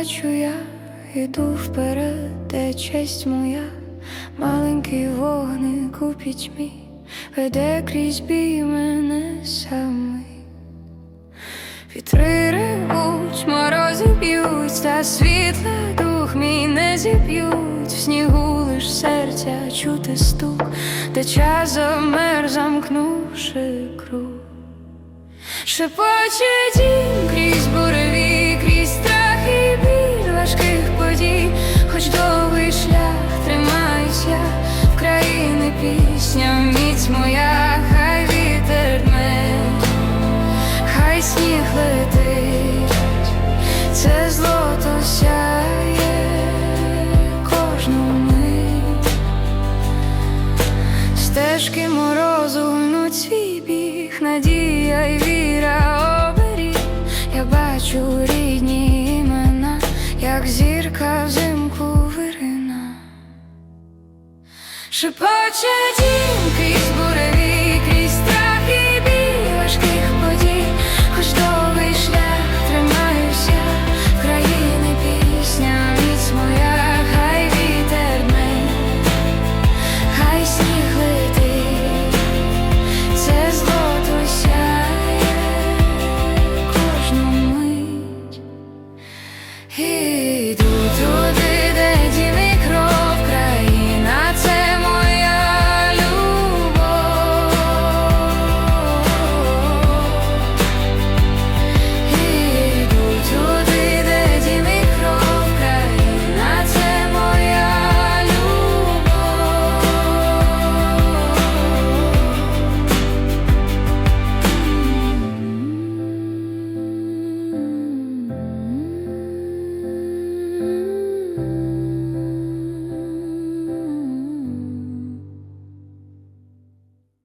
бачу я, іду вперед, де честь моя, маленький вогник у пітьмі, веде крізь бій мене самий. Вітри ревуть, морози б'ють, та світла дух мій не зіб'ють, в снігу лиш серця чути стук, де час замер, замкнувши круг. Шепоче дім крізь крізь страх і біль важких подій, хоч довгий шлях тримаюся в країни пісня, міць моя, хай вітер дме, хай сніг летить, це злото сяє кожну. Стежки морозу гнуть свій біг, надія й віра зірка взимку вирина. Шепоче дім